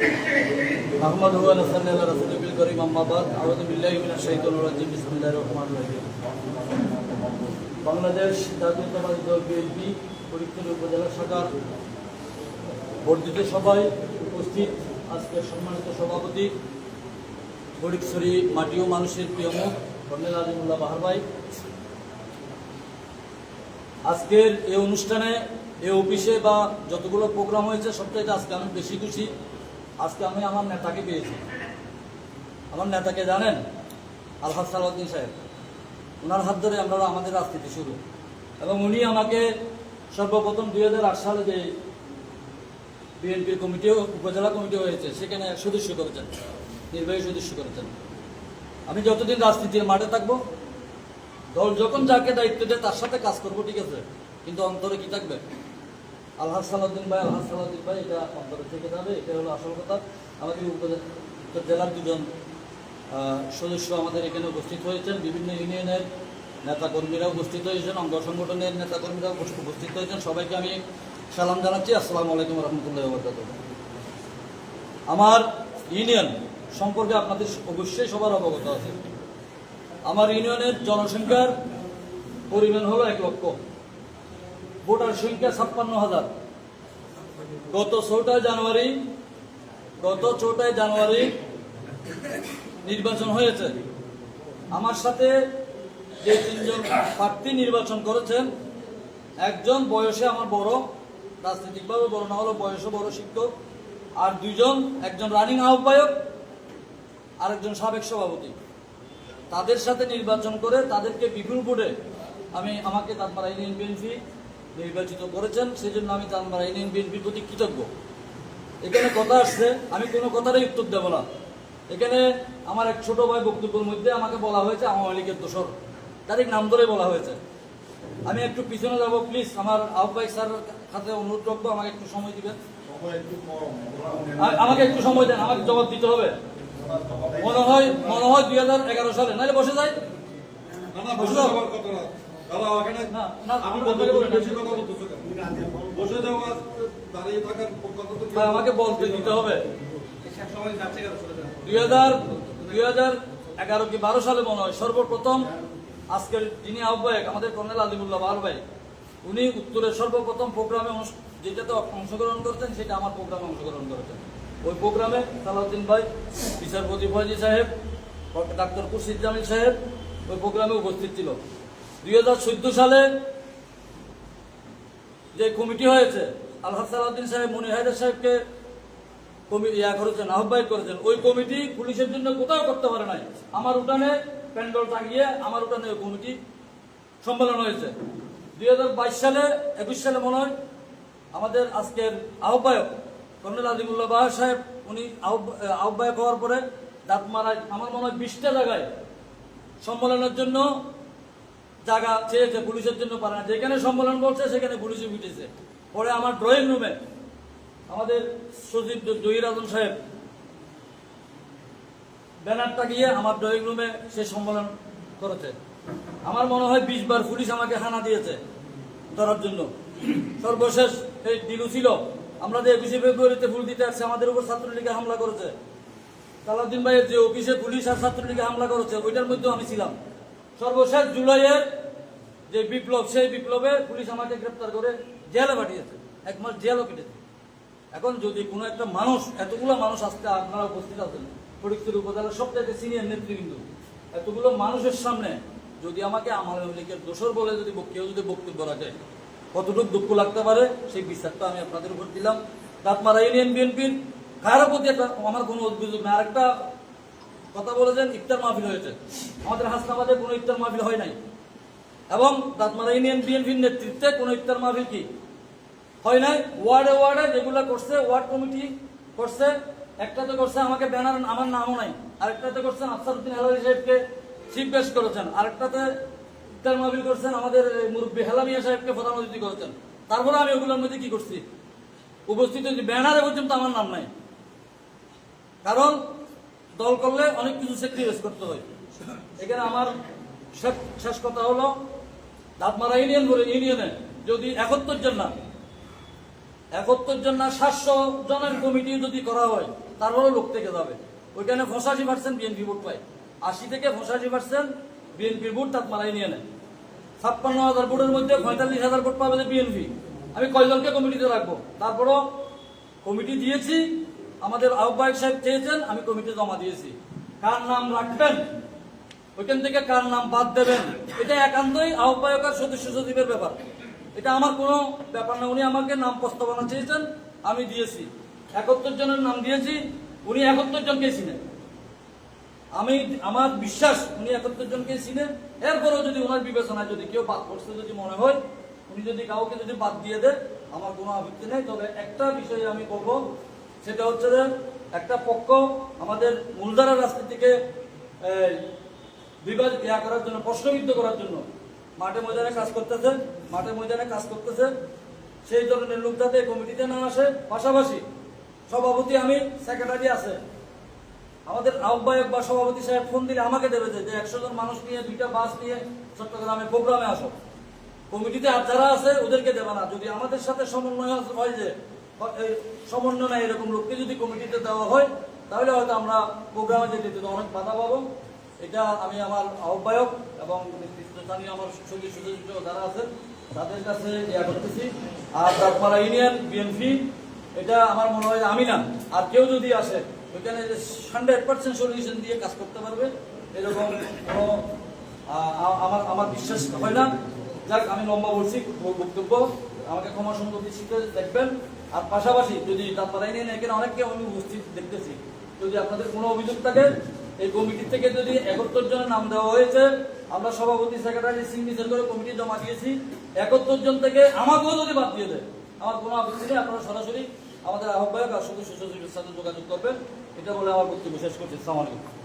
Ahmad Juan সাল্লাহ রসুল করিম আম্মাবাদ আউদুবিল্লাহ শাহিদুল রাজিম। রহিম। বাংলাদেশ জাতীয়তাবাদী দল বিএনপি উপজেলা শাখার বর্ধিত সভায় উপস্থিত আজকের সম্মানিত সভাপতি মাটি ও মানুষের প্রিয় কর্নেল আজিমুল্লাহ বাহার ভাই। আজকের এই অনুষ্ঠানে, এই অফিসে বা যতগুলো প্রোগ্রাম হয়েছে, সবচাইতে আজকে আমি বেশি খুশি। আজকে আমি আমার নেতাকে পেয়েছি। আমার নেতাকে জানেন? আলহাজ সালাউদ্দিন সাহেব। ওনার হাত ধরে আমরা আমাদের রাজনীতি শুরু। এবং উনি আমাকে সর্বপ্রথম দুই হাজার আট সালে যে বিএনপির কমিটি উপজেলা কমিটি হয়েছে, সেখানে সদস্য করেছেন, নির্বাহী সদস্য করেছেন। আমি যতদিন রাজনীতির মাঠে থাকব, দল যখন যাকে দায়িত্ব দেয় তার সাথে কাজ করব, ঠিক আছে? কিন্তু অন্তরে কি থাকবে? আলহাজ সালাউদ্দিন ভাই, আলহাজ সালাউদ্দিন ভাই, এটা অন্তরে থেকে যাবে এটা হলো আসল কথা। আমাদের উত্তর জেলার দুজন সদস্য আমাদের এখানে উপস্থিত হয়েছেন। বিভিন্ন ইউনিয়নের নেতাকর্মীরা উপস্থিত হয়েছেন, অঙ্গ সংগঠনের নেতাকর্মীরা উপস্থিত হয়েছেন। সবাইকে আমি সালাম জানাচ্ছি। আসসালামু আলাইকুম রহমতুল্লাহ বরকাত আমার ইউনিয়ন সম্পর্কে আপনাদের অবশ্যই সবার অবগত আছে। আমার ইউনিয়নের জনসংখ্যার পরিমাণ হলো এক লক্ষ। ভোটার সংখ্যা ছাপ্পান্ন হাজার। গত চৌঠা জানুয়ারি, গত চৌঠাই জানুয়ারি নির্বাচন হয়েছে। আমার সাথে যে তিনজন প্রার্থী নির্বাচন করেছেন, একজন বয়সে আমার বড়, রাজনৈতিকভাবে বড় না হলেও বয়সে বড় শিক্ষক, আর দুইজন, একজন রানিং আহ্বায়ক আর একজন সাবেক সভাপতি। তাদের সাথে নির্বাচন করে তাদেরকে বিপুল ভোটে আমি, আমাকে তারপর বিএনপি নির্বাচিত করেছেন সেই জন্য আমি তানমারা ইউনিয়ন বিএনপির প্রতি কৃতজ্ঞ। এখানে কথা আসছে আমি কোনো কথারই উত্তর দেব না। এখানে আমার এক ছোট ভাই বক্তব্যের মধ্যে আমাকে বলা হয়েছে আওয়ামী লীগের দোষর। তারিখ নাম ধরে বলা হয়েছে। আমি একটু পিছনে যাব প্লিজ আমার আহ্বায়ক স্যার হাতে অনুরোধ রাখব আমাকে একটু সময় দিবেন। আমাকে একটু সময় দেন আমাকে জবাব দিতে হবে। মনে হয় মনে হয় দুই হাজার এগারো সালে। নাহলে বসে না, বসে কথা না। না, না, আমি আমি বলতে আপনাকে বলি, বলি। বেশি কথা বলতেছো বসে যাওয়া, দাঁড়িয়ে থাকার কথা তো আমাকে বলতে দিতে হবে। দুই হাজার দুই হাজার এগারো কি বারো সালে মনে হয় সর্বপ্রথম আজকের যিনি আহ্বায়ক আমাদের কর্নেল আলিমুল্লাহ বাহার ভাই উনি উত্তরের সর্বপ্রথম প্রোগ্রামে যেটাতে অংশগ্রহণ করেছেন সেটা আমার প্রোগ্রামে অংশগ্রহণ করেছেন ওই প্রোগ্রামে সালাউদ্দিন ভাই বিচারপতি ফয়জি সাহেব ডাক্তার খুরশিদ জামিল সাহেব ওই প্রোগ্রামে উপস্থিত ছিল দুই হাজার সালে যে কমিটি হয়েছে, আলহাজ সালাউদ্দিন সাহেব, মনি হায়দার সাহেবকে ইয়া করেছেন, আহ্বায়ক করেছেন। ওই কমিটি পুলিশের জন্য কোথাও করতে পারে নাই। আমার উঠানে প্যান্ডল টাঙিয়ে আমার উঠানে ওই কমিটি সম্মেলন হয়েছে। দুই হাজার বাইশ সালে, একুশ সালে মনে হয় আমাদের আজকের আহ্বায়ক কর্নেল আজিমুল্লাহ বাহার সাহেব, উনি আহ্ব- আহ্বায়ক হওয়ার পরে দাঁত মারায়, আমার মনে হয় বিশটা জায়গায় সম্মেলনের জন্য জায়গা চেয়েছে পুলিশের জন্য পারে না। যেখানে সম্মেলন বলছে, সেখানে পুলিশে উঠেছে পরে আমার ড্রয়িং রুমে আমাদের সচিব জহির আজম সাহেব ব্যানারটা গিয়ে আমার ড্রয়িং রুমে সে সম্মেলন করেছে। আমার মনে হয় বিশ বার পুলিশ আমাকে হানা দিয়েছে ধরার জন্য। সর্বশেষ এই দিলু ছিল। আমরা যে একুশে ফেব্রুয়ারিতে ফুল দিতে আসছে, আমাদের উপর ছাত্রলীগে হামলা করেছে। সালাউদ্দিন ভাইয়ের যে অফিসে পুলিশ আর ছাত্রলীগে হামলা করেছে, ওইটার মধ্যেও আমি ছিলাম। সর্বশেষ জুলাইয়ের যে বিপ্লব, সেই বিপ্লবে পুলিশ আমাকে গ্রেপ্তার করে জেলে পাঠিয়েছে। এক মাস জেলও কেটেছে। এখন যদি কোনো একটা মানুষ, এতগুলো মানুষ আসতে আপনারা উপস্থিত আছেন, ফরিদপুর উপজেলার সবথেকে সিনিয়র নেতৃবৃন্দ, এতগুলো মানুষের সামনে যদি আমাকে আমার লীগের দোষর বলে যদি কেউ যদি বক্তব্য রাখে, কতটুকু দুঃখ লাগতে পারে? সেই বিচারটা আমি আপনাদের উপর দিলাম। দাঁতমারা ইউনিয়ন বিএনপির, কারও প্রতি একটা আমার কোনো অভিযোগ না আরেকটা কথা বলেছেন, ইফতার মাহফিল হয়েছে। আমাদের হাসনাবাদে কোনো ইফতার মাহফিল হয় নাই। এবং দাঁতমারা ইউনিয়ন বিএনপির নেতৃত্বে কোনো ইফতার মাহফিল কি? হয় নাই? ওয়ার্ডে ওয়ার্ডে যেগুলো করছে, ওয়ার্ড কমিটি করছে, একটাতে করছে আমাকে ব্যানার, আমার নামও নাই। আরেকটাতে করছেন আফসারউদ্দিন হেলালি সাহেবকে চিফ গেস্ট করেছেন। আরেকটাতে ইফতার মাহফিল করছেন আমাদের মুরব্বী হেলামিয়া সাহেবকে প্রধান অতিথি করেছেন। তারপরে আমি ওগুলোর মধ্যে কি করছি? উপস্থিত ব্যানারে পর্যন্ত আমার নাম নাই। কারণ দল করলে অনেক কিছু স্যাক্রিফাইস করতে হয়। এখানে আমার শেষ- কথা হলো, দাঁতমারা ইউনিয়ন বলে ইউনিয়নে যদি একত্তর জন না, একাত্তর জন না, সাতশো জনের কমিটি যদি করা হয় তারপরেও লোক থেকে যাবে। ওইখানে পঁচাশি পার্সেন্ট বিএনপি ভোট পায়। আশি থেকে পঁচাশি পার্সেন্ট বিএনপির ভোট তার মারাই নিয়ে ছাপ্পান্ন হাজার ভোটের মধ্যে পঁয়তাল্লিশ হাজার ভোট পাবে বিএনপি আমি কয়জনকে কমিটিতে রাখব? তারপরও কমিটি দিয়েছি আমাদের আহ্বায়ক সাহেব চেয়েছেন, আমি কমিটি জমা দিয়েছি। কার নাম রাখবেন? ওইখান থেকে কার নাম বাদ দেবেন? এটা একান্তই আহ্বায়ক আর সদস্য সচিবের ব্যাপার। এটা আমার কোনো ব্যাপার না, উনি আমাকে নাম প্রস্তাবনা চেয়েছেন, আমি দিয়েছি। একাত্তর জনের নাম দিয়েছি, উনি একাত্তর জনকে চিনেন। আমি, আমার বিশ্বাস, উনি একাত্তর জনকে চিনেন। এরপরেও যদি ওনার বিবেচনায় যদি কেউ বাদ করছে যদি মনে হয়, উনি যদি কাউকে যদি বাদ দিয়ে দেন আমার কোনো আপত্তি নেই। তবে একটা বিষয়ে আমি বলব সেটা হচ্ছে যে একটা পক্ষ আমাদের মূলধারা রাজনীতিকে বিবাদ ইয়া করার জন্য, প্রশ্নবিদ্ধ করার জন্য মাঠে ময়দানে কাজ করতেছে, মাঠে ময়দানে কাজ করতেছে। সেই ধরনের লোক যাতে কমিটিতে না আসে, পাশাপাশি সভাপতি আমি সেক্রেটারি আছে। আমাদের আহ্বায়ক বা সভাপতি সাহেব ফোন দিলে আমাকে দেবে যে একশো জন মানুষ নিয়ে, দুইটা বাস নিয়ে চট্টগ্রামে, প্রোগ্রামে আসো। কমিটিতে আর যারা আছে, ওদেরকে দেবে না। যদি আমাদের সাথে সমন্বয় হয় যে সমন্বয় এরকম লোককে যদি কমিটিতে দেওয়া হয়, তাহলে হয়তো আমরা প্রোগ্রামে যেতে যেতে অনেক বাধা পাবো। এটা আমি আমার আহ্বায়ক এবং স্থানীয় আমার সঙ্গী সদস্য যারা আছেন, তাদের কাছে ইয়া করতেছি। আর তারপরে ইউনিয়ন, বিএনপি, এটা আমার মনে হয় আমি না, আর কেউ যদি আসে, ওইখানে যে হান্ড্রেড পার্সেন্ট সলিউশন দিয়ে কাজ করতে পারবে, এরকম কোনো আমার আমার বিশ্বাস হয় না। যাক, আমি লম্বা বলছি বক্তব্য। আমাকে ক্ষমা সুন্দর দৃষ্টিতে দেখবেন। আর পাশাপাশি যদি তারপরে নিয়ে এখানে অনেককে আমি উপস্থিত দেখতেছি। যদি আপনাদের কোনো অভিযোগ থাকে, এই কমিটি থেকে যদি একাত্তর জনের নাম দেওয়া হয়েছে, আমরা সভাপতি, সেক্রেটারি সিগনেচার করে কমিটি জমা দিয়েছি। একাত্তর জন থেকে আমাকেও যদি বাদ দিয়ে দেয়, আমার কোনো আপত্তি নেই। আপনারা সরাসরি আমাদের আহ্বায়ক আর সদস্য সচিবের সাথে যোগাযোগ করবেন। এটা বলে আমার বক্তব্য শেষ করছি। সালামালাইকুম